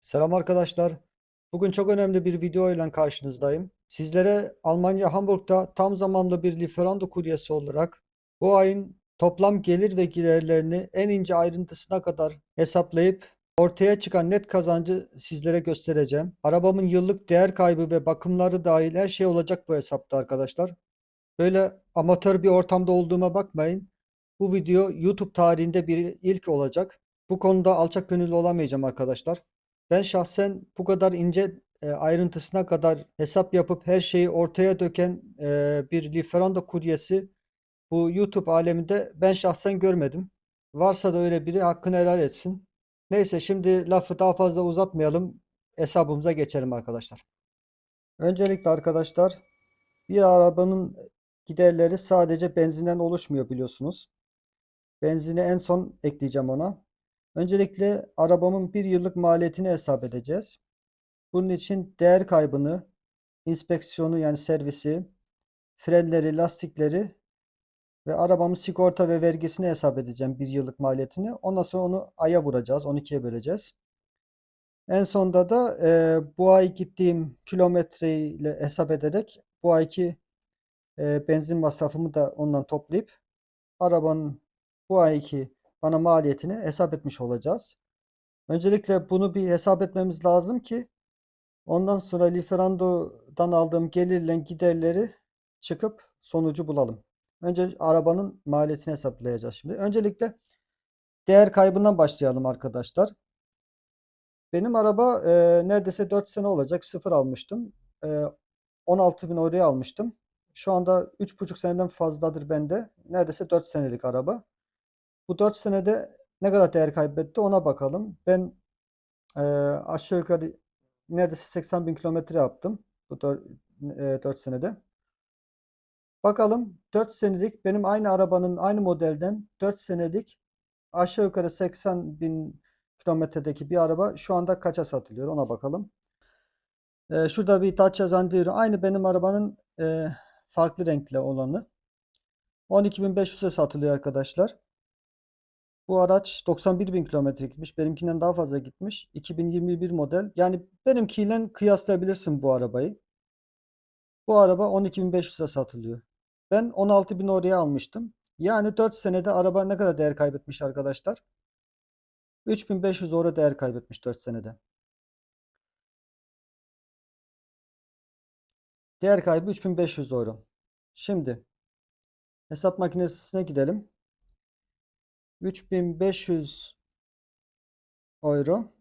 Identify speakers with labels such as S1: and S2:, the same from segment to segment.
S1: Selam arkadaşlar. Bugün çok önemli bir video ile karşınızdayım. Sizlere Almanya Hamburg'da tam zamanlı bir Lieferando kuryesi olarak bu ayın toplam gelir ve giderlerini en ince ayrıntısına kadar hesaplayıp ortaya çıkan net kazancı sizlere göstereceğim. Arabamın yıllık değer kaybı ve bakımları dahil her şey olacak bu hesapta arkadaşlar. Böyle amatör bir ortamda olduğuma bakmayın. Bu video YouTube tarihinde bir ilk olacak. Bu konuda alçak gönüllü olamayacağım arkadaşlar. Ben şahsen bu kadar ince e, ayrıntısına kadar hesap yapıp her şeyi ortaya döken e, bir Lieferando kuryesi bu YouTube aleminde ben şahsen görmedim. Varsa da öyle biri hakkını helal etsin. Neyse şimdi lafı daha fazla uzatmayalım. Hesabımıza geçelim arkadaşlar. Öncelikle arkadaşlar bir arabanın giderleri sadece benzinden oluşmuyor biliyorsunuz. Benzini en son ekleyeceğim ona. Öncelikle arabamın bir yıllık maliyetini hesap edeceğiz. Bunun için değer kaybını, inspeksiyonu yani servisi, frenleri, lastikleri ve arabamın sigorta ve vergisini hesap edeceğim bir yıllık maliyetini. Ondan sonra onu aya vuracağız, 12'ye böleceğiz. En sonunda da e, bu ay gittiğim kilometreyle hesap ederek bu ayki e, benzin masrafımı da ondan toplayıp arabanın bu ayki bana maliyetini hesap etmiş olacağız. Öncelikle bunu bir hesap etmemiz lazım ki ondan sonra Lieferando'dan aldığım gelirle giderleri çıkıp sonucu bulalım. Önce arabanın maliyetini hesaplayacağız şimdi. Öncelikle değer kaybından başlayalım arkadaşlar. Benim araba e, neredeyse 4 sene olacak. Sıfır almıştım. E, 16 bin euroya almıştım. Şu anda 3,5 seneden fazladır bende. Neredeyse 4 senelik araba. Bu 4 senede ne kadar değer kaybetti ona bakalım. Ben e, aşağı yukarı neredeyse 80 bin kilometre yaptım bu 4, e, 4 senede. Bakalım 4 senelik benim aynı arabanın aynı modelden 4 senelik aşağı yukarı 80 bin kilometredeki bir araba şu anda kaça satılıyor ona bakalım. E, şurada bir Dacia Sandero aynı benim arabanın e, farklı renkli olanı. 12.500'e satılıyor arkadaşlar. Bu araç 91 bin kilometre gitmiş. Benimkinden daha fazla gitmiş. 2021 model. Yani benimkiyle kıyaslayabilirsin bu arabayı. Bu araba 12.500'e satılıyor. Ben 16 bin oraya almıştım. Yani 4 senede araba ne kadar değer kaybetmiş arkadaşlar? 3500 euro değer kaybetmiş 4 senede. Değer kaybı 3500 euro. Şimdi hesap makinesine gidelim. 3500 euro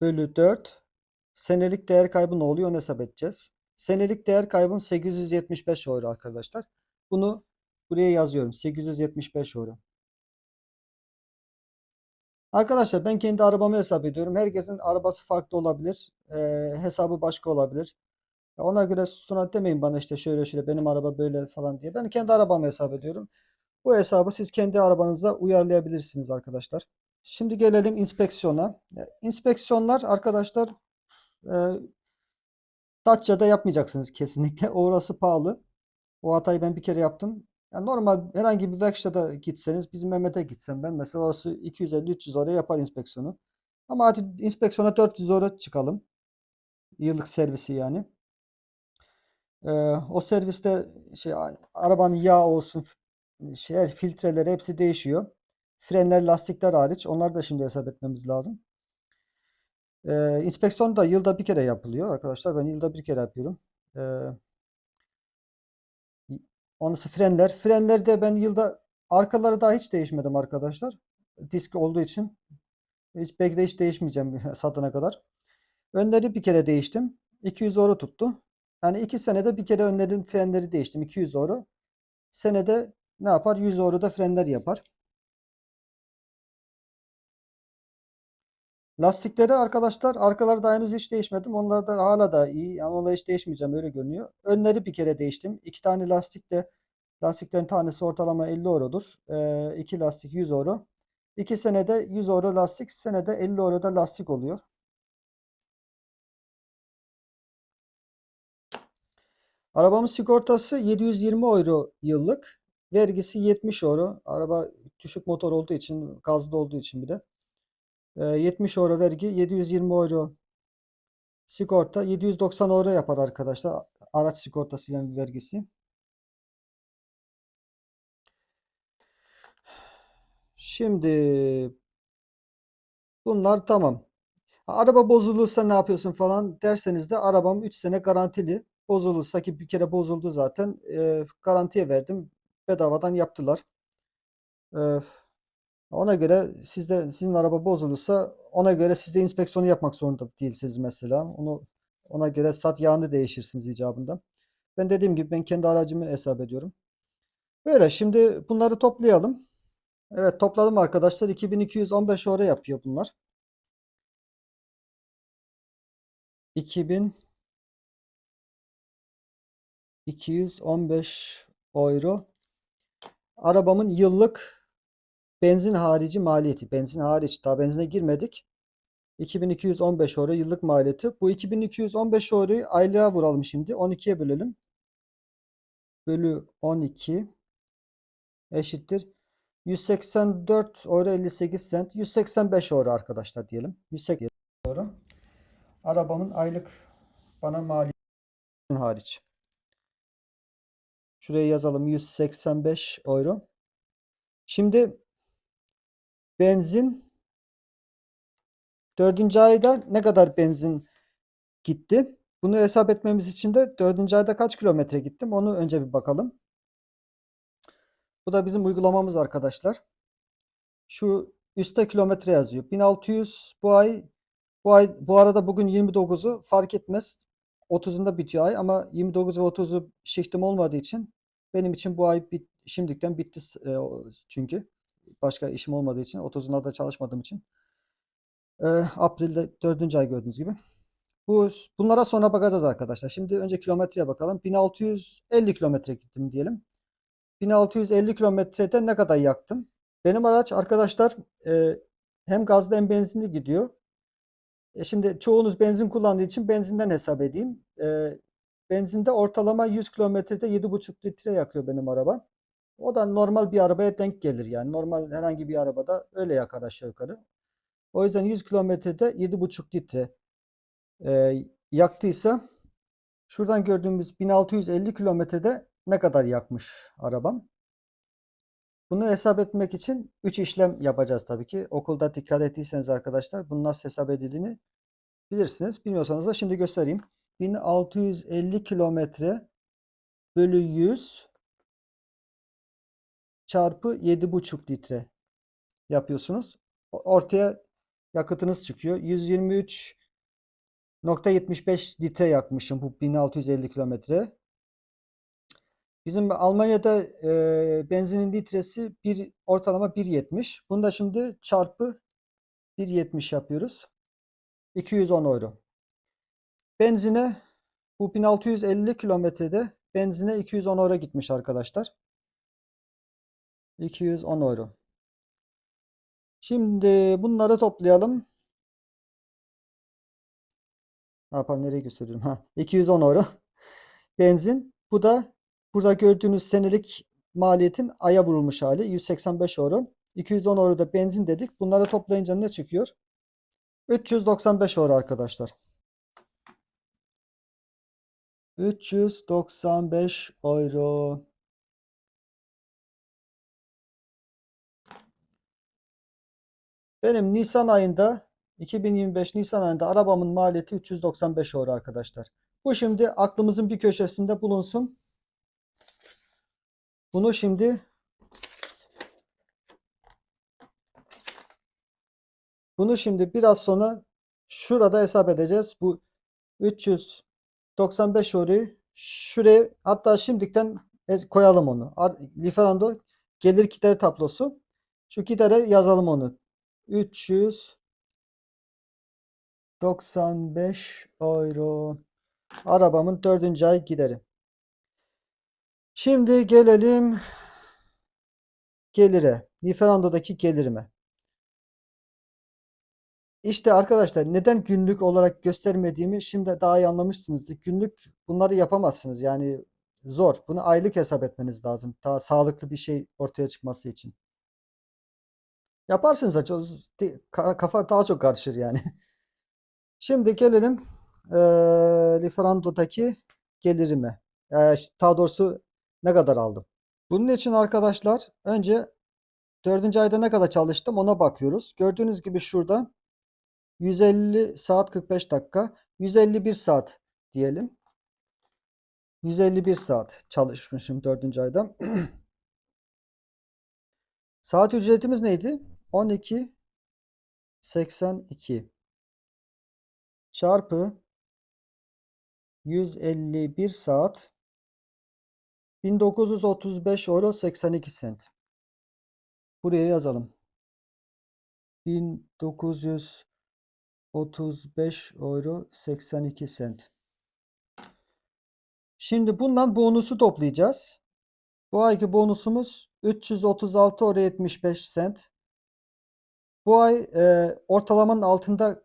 S1: bölü 4 senelik değer kaybı ne oluyor onu hesap edeceğiz. Senelik değer kaybım 875 euro arkadaşlar. Bunu buraya yazıyorum. 875 euro. Arkadaşlar ben kendi arabamı hesap ediyorum. Herkesin arabası farklı olabilir. Ee, hesabı başka olabilir. Ona göre sonra demeyin bana işte şöyle şöyle benim araba böyle falan diye. Ben kendi arabamı hesap ediyorum. Bu hesabı siz kendi arabanıza uyarlayabilirsiniz arkadaşlar. Şimdi gelelim inspeksiyona. İnspeksiyonlar arkadaşlar e, Dacia'da yapmayacaksınız kesinlikle. Orası pahalı. O hatayı ben bir kere yaptım. Yani normal herhangi bir workshop'a gitseniz bizim Mehmet'e gitsem ben mesela orası 250-300 oraya yapar inspeksiyonu. Ama hadi inspeksiyona 400 euro çıkalım. Yıllık servisi yani. Ee, o serviste şey arabanın yağ olsun, şey filtreleri hepsi değişiyor. Frenler, lastikler hariç. Onları da şimdi hesap etmemiz lazım. Ee, inspeksiyon da yılda bir kere yapılıyor arkadaşlar. Ben yılda bir kere yapıyorum. Ee, onası frenler. Frenlerde ben yılda arkaları daha hiç değişmedim arkadaşlar. Disk olduğu için. Hiç belki de hiç değişmeyeceğim satana kadar. Önleri bir kere değiştim. 200 euro tuttu. Yani iki senede bir kere önlerin frenleri değiştim. 200 euro. Senede ne yapar? 100 euro da frenler yapar. Lastikleri arkadaşlar arkaları da henüz hiç değişmedim. Onlar da hala da iyi. Yani onlar hiç değişmeyeceğim öyle görünüyor. Önleri bir kere değiştim. İki tane lastik de lastiklerin tanesi ortalama 50 eurodur. Ee, iki lastik 100 euro. İki senede 100 euro lastik, senede 50 euro da lastik oluyor. Arabamın sigortası 720 euro yıllık. Vergisi 70 euro. Araba düşük motor olduğu için, gazlı olduğu için bir de. Ee, 70 euro vergi, 720 euro sigorta, 790 euro yapar arkadaşlar. Araç sigortasıyla vergisi. Şimdi bunlar tamam. Araba bozulursa ne yapıyorsun falan derseniz de arabam 3 sene garantili. Bozulursa ki bir kere bozuldu zaten. e, garantiye verdim. Bedavadan yaptılar. E, ona göre sizde sizin araba bozulursa ona göre siz de inspeksiyonu yapmak zorunda değilsiniz mesela. Onu ona göre sat yağını değişirsiniz icabında. Ben dediğim gibi ben kendi aracımı hesap ediyorum. Böyle şimdi bunları toplayalım. Evet topladım arkadaşlar. 2215 euro yapıyor bunlar. 2215 euro. Arabamın yıllık benzin harici maliyeti. Benzin hariç. Daha benzine girmedik. 2215 euro yıllık maliyeti. Bu 2215 euroyu aylığa vuralım şimdi. 12'ye bölelim. Bölü 12 eşittir. 184 euro 58 cent. 185 euro arkadaşlar diyelim. 180 euro. Arabamın aylık bana maliyeti hariç. Şuraya yazalım 185 euro. Şimdi benzin dördüncü ayda ne kadar benzin gitti? Bunu hesap etmemiz için de dördüncü ayda kaç kilometre gittim? Onu önce bir bakalım. Bu da bizim uygulamamız arkadaşlar. Şu üstte kilometre yazıyor. 1600 bu ay bu ay bu arada bugün 29'u fark etmez. 30'unda bitiyor ay ama 29 ve 30'u şihtim olmadığı için benim için bu ay bit, şimdiden bitti e, çünkü başka işim olmadığı için 30'unda da çalışmadığım için. E, April'de 4. ay gördüğünüz gibi. Bu bunlara sonra bakacağız arkadaşlar. Şimdi önce kilometreye bakalım. 1650 kilometre gittim diyelim. 1650 kilometrede ne kadar yaktım? Benim araç arkadaşlar e, hem gazlı hem benzinli gidiyor. E şimdi çoğunuz benzin kullandığı için benzinden hesap edeyim. E, benzinde ortalama 100 kilometrede 7,5 litre yakıyor benim araba. O da normal bir arabaya denk gelir yani. Normal herhangi bir arabada öyle yakar aşağı yukarı. O yüzden 100 kilometrede 7,5 litre e, yaktıysa şuradan gördüğümüz 1650 kilometrede ne kadar yakmış arabam? Bunu hesap etmek için 3 işlem yapacağız tabii ki. Okulda dikkat ettiyseniz arkadaşlar bunun nasıl hesap edildiğini bilirsiniz. Bilmiyorsanız da şimdi göstereyim. 1650 kilometre bölü 100 çarpı 7,5 litre yapıyorsunuz. Ortaya yakıtınız çıkıyor. 123.75 litre yakmışım bu 1650 kilometre. Bizim Almanya'da e, benzinin litresi bir ortalama 1.70. Bunu da şimdi çarpı 1.70 yapıyoruz. 210 euro. Benzine bu 1650 kilometrede benzine 210 euro gitmiş arkadaşlar. 210 euro. Şimdi bunları toplayalım. Ne yapalım nereye gösteriyorum? Ha, 210 euro. Benzin. Bu da burada gördüğünüz senelik maliyetin aya vurulmuş hali 185 euro. 210 euro da benzin dedik. Bunları toplayınca ne çıkıyor? 395 euro arkadaşlar. 395 euro. Benim Nisan ayında 2025 Nisan ayında arabamın maliyeti 395 euro arkadaşlar. Bu şimdi aklımızın bir köşesinde bulunsun. Bunu şimdi bunu şimdi biraz sonra şurada hesap edeceğiz. Bu 395 euroyu şuraya hatta şimdiden ez- koyalım onu. Lieferando gelir gider tablosu. Şu gidere yazalım onu. 395 euro. Arabamın dördüncü ay gideri. Şimdi gelelim gelire. Lieferando'daki gelirime. İşte arkadaşlar neden günlük olarak göstermediğimi şimdi daha iyi anlamışsınızdır. Günlük bunları yapamazsınız. Yani zor. Bunu aylık hesap etmeniz lazım. Daha sağlıklı bir şey ortaya çıkması için. Yaparsınız da kafa daha çok karışır yani. Şimdi gelelim eee Lieferando'daki gelirime. Ş- daha doğrusu ne kadar aldım. Bunun için arkadaşlar önce dördüncü ayda ne kadar çalıştım ona bakıyoruz. Gördüğünüz gibi şurada 150 saat 45 dakika. 151 saat diyelim. 151 saat çalışmışım dördüncü ayda. Saat ücretimiz neydi? 12.82 çarpı 151 saat 1935 euro 82 sent. Buraya yazalım. 1935 euro 82 sent. Şimdi bundan bonusu toplayacağız. Bu ayki bonusumuz 336 euro 75 sent. Bu ay e, ortalamanın altında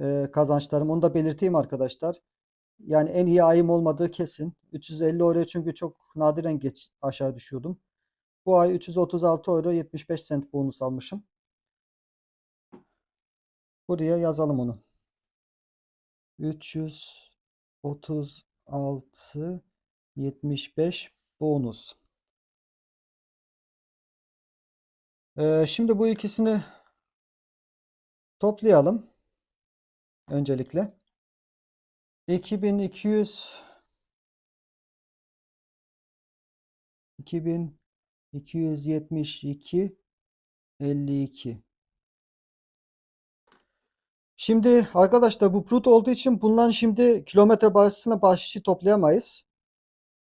S1: e, kazançlarım. Onu da belirteyim arkadaşlar. Yani en iyi ayım olmadığı kesin. 350 euro çünkü çok nadiren geç aşağı düşüyordum. Bu ay 336 euro 75 sent bonus almışım. Buraya yazalım onu. 336 75 bonus. Ee, şimdi bu ikisini toplayalım. Öncelikle. 2200 2272 52 Şimdi arkadaşlar bu brut olduğu için bundan şimdi kilometre parasına bahşişi toplayamayız.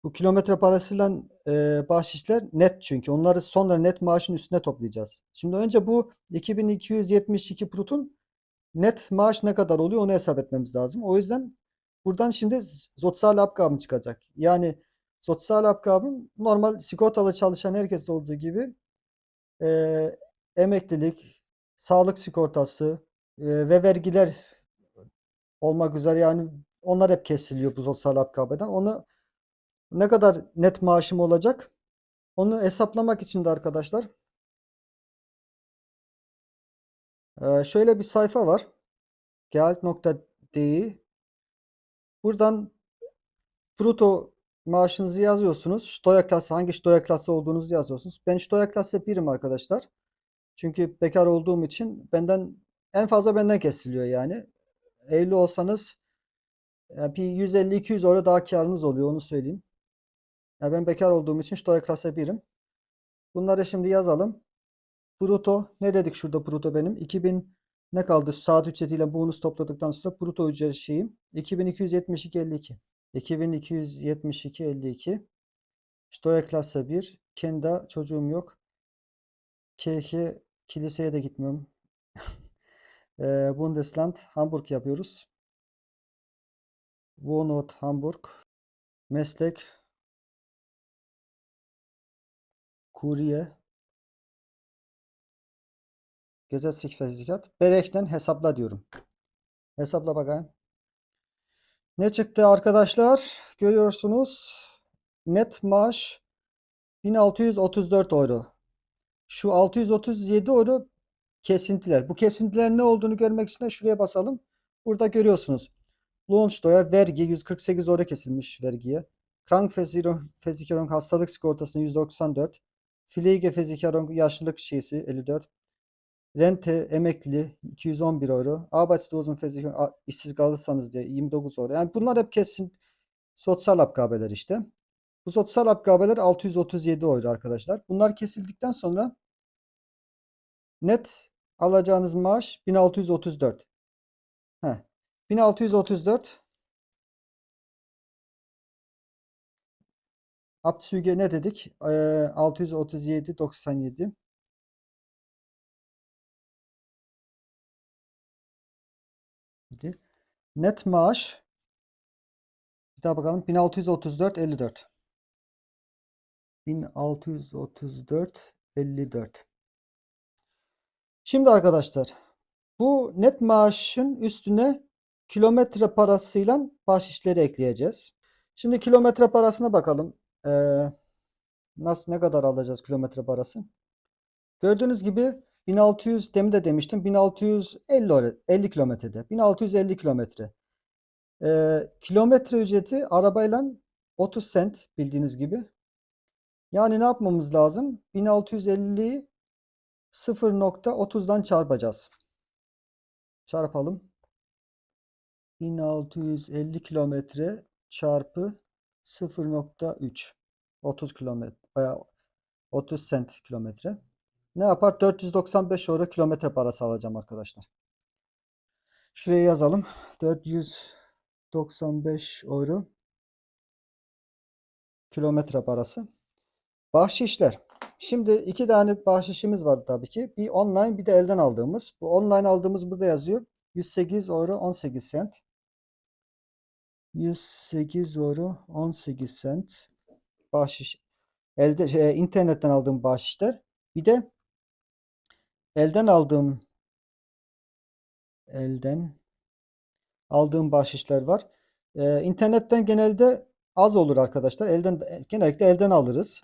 S1: Bu kilometre parasıyla e, bahşişler net çünkü. Onları sonra net maaşın üstüne toplayacağız. Şimdi önce bu 2272 brutun net maaş ne kadar oluyor onu hesap etmemiz lazım. O yüzden buradan şimdi sosyal abgabım çıkacak. Yani sosyal abgabım normal sigortalı çalışan herkes olduğu gibi e, emeklilik, sağlık sigortası ve vergiler olmak üzere yani onlar hep kesiliyor bu sosyal abgabeden. Onu ne kadar net maaşım olacak? Onu hesaplamak için de arkadaşlar şöyle bir sayfa var. Gehalt.de Buradan brutto maaşınızı yazıyorsunuz. Stoya klası hangi Stoya klası olduğunuzu yazıyorsunuz. Ben Stoya klası birim arkadaşlar. Çünkü bekar olduğum için benden en fazla benden kesiliyor yani. Evli olsanız yani bir 150-200 euro daha karınız oluyor onu söyleyeyim. Ya ben bekar olduğum için Stoya klası birim. Bunları şimdi yazalım. Bruto ne dedik şurada bruto benim? 2000 ne kaldı? Saat ücretiyle bonus topladıktan sonra bruto ücret şeyim 2272.52. 2272.52. Stoya klasa 1. Kendi çocuğum yok. KH kiliseye de gitmiyorum. Eee, Bundesland Hamburg yapıyoruz. Wohnort Hamburg. Meslek Kurye Gesetzlichversichert. Berechnen hesapla diyorum. Hesapla bakayım. Ne çıktı arkadaşlar? Görüyorsunuz. Net maaş 1634 euro. Şu 637 euro kesintiler. Bu kesintiler ne olduğunu görmek için de şuraya basalım. Burada görüyorsunuz. Lohnsteuer vergi 148 euro kesilmiş vergiye. Krankenversicherung hastalık sigortasına 194. Pflegeversicherung yaşlılık şeysi 54. Rente emekli 211 euro. Arbeitslosenversicherung a- işsiz kalırsanız diye 29 euro. Yani bunlar hep kesin sosyal abgabeler işte. Bu sosyal abgabeler 637 euro arkadaşlar. Bunlar kesildikten sonra net alacağınız maaş 1634. Heh. 1634 Abzüge ne dedik? Ee, 637 97 idi. Net maaş bir daha bakalım 1634 54. 1634 54. Şimdi arkadaşlar bu net maaşın üstüne kilometre parasıyla bahşişleri ekleyeceğiz. Şimdi kilometre parasına bakalım. Ee, nasıl ne kadar alacağız kilometre parası? Gördüğünüz gibi 1600 demin de demiştim 1650 ora- 50 kilometrede. 1650 kilometre. Ee, kilometre ücreti arabayla 30 sent bildiğiniz gibi. Yani ne yapmamız lazım? 1650'yi 0.30'dan çarpacağız. Çarpalım. 1650 kilometre çarpı 0.3 30 kilometre veya 30 sent kilometre. Ne yapar? 495 euro kilometre parası alacağım arkadaşlar. Şuraya yazalım. 495 euro kilometre parası. Bahşişler. Şimdi iki tane bahşişimiz var tabii ki. Bir online bir de elden aldığımız. Bu online aldığımız burada yazıyor. 108 euro 18 sent. 108 euro 18 sent. Bahşiş. Elde şey, internetten aldığım bahşişler. Bir de elden aldığım elden aldığım bahşişler var. Ee, internetten genelde az olur arkadaşlar. Elden genellikle elden alırız.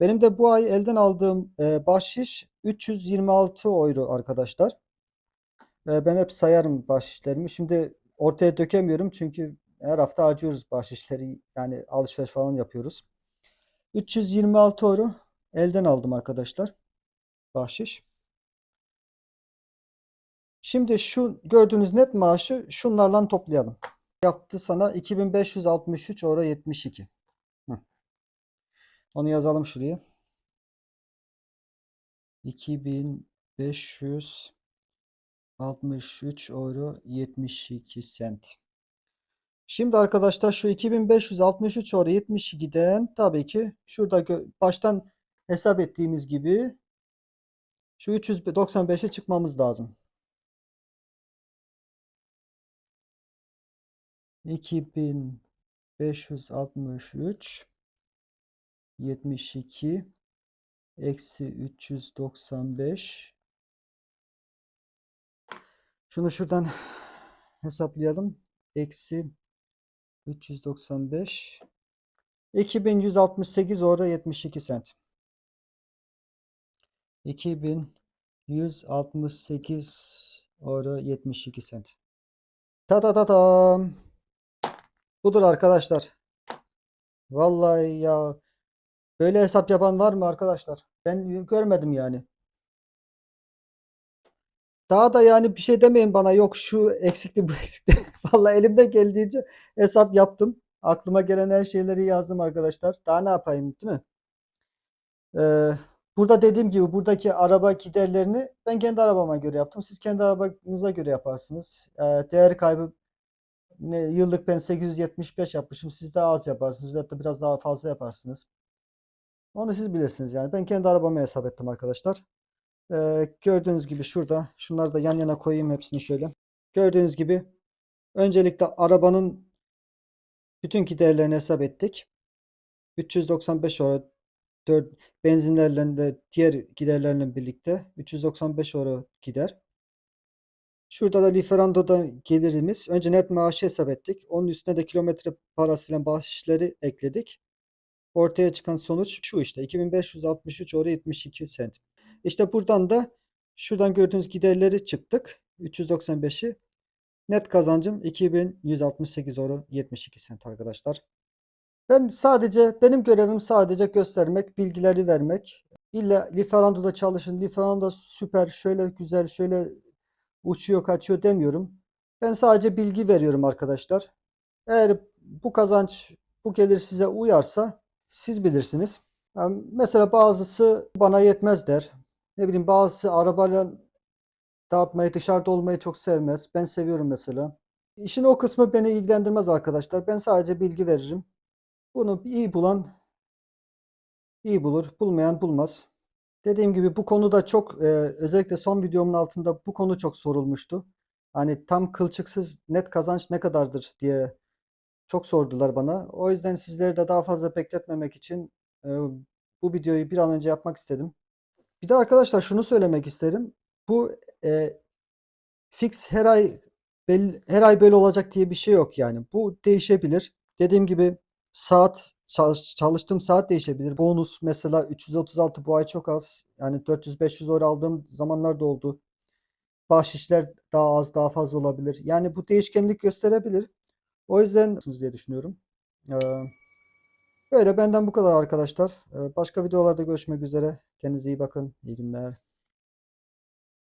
S1: Benim de bu ay elden aldığım e, bahşiş 326 euro arkadaşlar. E, ben hep sayarım bahşişlerimi. Şimdi ortaya dökemiyorum çünkü her hafta harcıyoruz bahşişleri. Yani alışveriş falan yapıyoruz. 326 euro elden aldım arkadaşlar. Bahşiş. Şimdi şu gördüğünüz net maaşı şunlarla toplayalım. Yaptı sana 2563 euro 72. Onu yazalım şuraya. 2563 euro 72 sent. Şimdi arkadaşlar şu 2563 euro 72'den tabii ki şurada baştan hesap ettiğimiz gibi şu 395'e çıkmamız lazım. 2563 72 eksi 395 şunu şuradan hesaplayalım. Eksi 395 2168 euro 72 sent. 2168 euro 72 sent. Ta ta ta tam. Budur arkadaşlar. Vallahi ya böyle hesap yapan var mı arkadaşlar? Ben görmedim yani. Daha da yani bir şey demeyin bana yok şu eksikti bu eksikti. Vallahi elimde geldiğince hesap yaptım. Aklıma gelen her şeyleri yazdım arkadaşlar. Daha ne yapayım değil mi? Ee, burada dediğim gibi buradaki araba giderlerini ben kendi arabama göre yaptım. Siz kendi arabanıza göre yaparsınız. Ee, değer kaybı ne, yıllık ben 875 yapmışım. Siz daha az yaparsınız. Da biraz daha fazla yaparsınız. Onu siz bilirsiniz yani. Ben kendi arabama hesap ettim arkadaşlar. Ee, gördüğünüz gibi şurada. Şunları da yan yana koyayım hepsini şöyle. Gördüğünüz gibi öncelikle arabanın bütün giderlerini hesap ettik. 395 euro 4 benzinlerle ve diğer giderlerle birlikte 395 euro gider. Şurada da Lieferando'da gelirimiz. Önce net maaşı hesap ettik. Onun üstüne de kilometre parasıyla bahşişleri ekledik. Ortaya çıkan sonuç şu işte 2563 euro 72 sent. İşte buradan da şuradan gördüğünüz giderleri çıktık. 395'i. Net kazancım 2168 euro 72 sent arkadaşlar. Ben sadece benim görevim sadece göstermek, bilgileri vermek. İlla Lieferando'da çalışın. Lieferando süper, şöyle güzel, şöyle uçuyor, kaçıyor demiyorum. Ben sadece bilgi veriyorum arkadaşlar. Eğer bu kazanç, bu gelir size uyarsa siz bilirsiniz. Yani mesela bazısı bana yetmez der. Ne bileyim bazısı arabayla dağıtmayı, dışarıda olmayı çok sevmez. Ben seviyorum mesela. İşin o kısmı beni ilgilendirmez arkadaşlar. Ben sadece bilgi veririm. Bunu iyi bulan iyi bulur, bulmayan bulmaz. Dediğim gibi bu konuda çok e, özellikle son videomun altında bu konu çok sorulmuştu. Hani tam kılçıksız net kazanç ne kadardır diye çok sordular bana. O yüzden sizleri de daha fazla bekletmemek için e, bu videoyu bir an önce yapmak istedim. Bir de arkadaşlar şunu söylemek isterim. Bu e, fix her ay belli, her ay böyle olacak diye bir şey yok yani. Bu değişebilir. Dediğim gibi saat çalış- çalıştığım saat değişebilir. Bonus mesela 336 bu ay çok az. Yani 400-500 euro aldığım zamanlar da oldu. Bahşişler daha az daha fazla olabilir. Yani bu değişkenlik gösterebilir. O yüzden diye düşünüyorum. Ee, böyle benden bu kadar arkadaşlar. Ee, başka videolarda görüşmek üzere. Kendinize iyi bakın. İyi günler.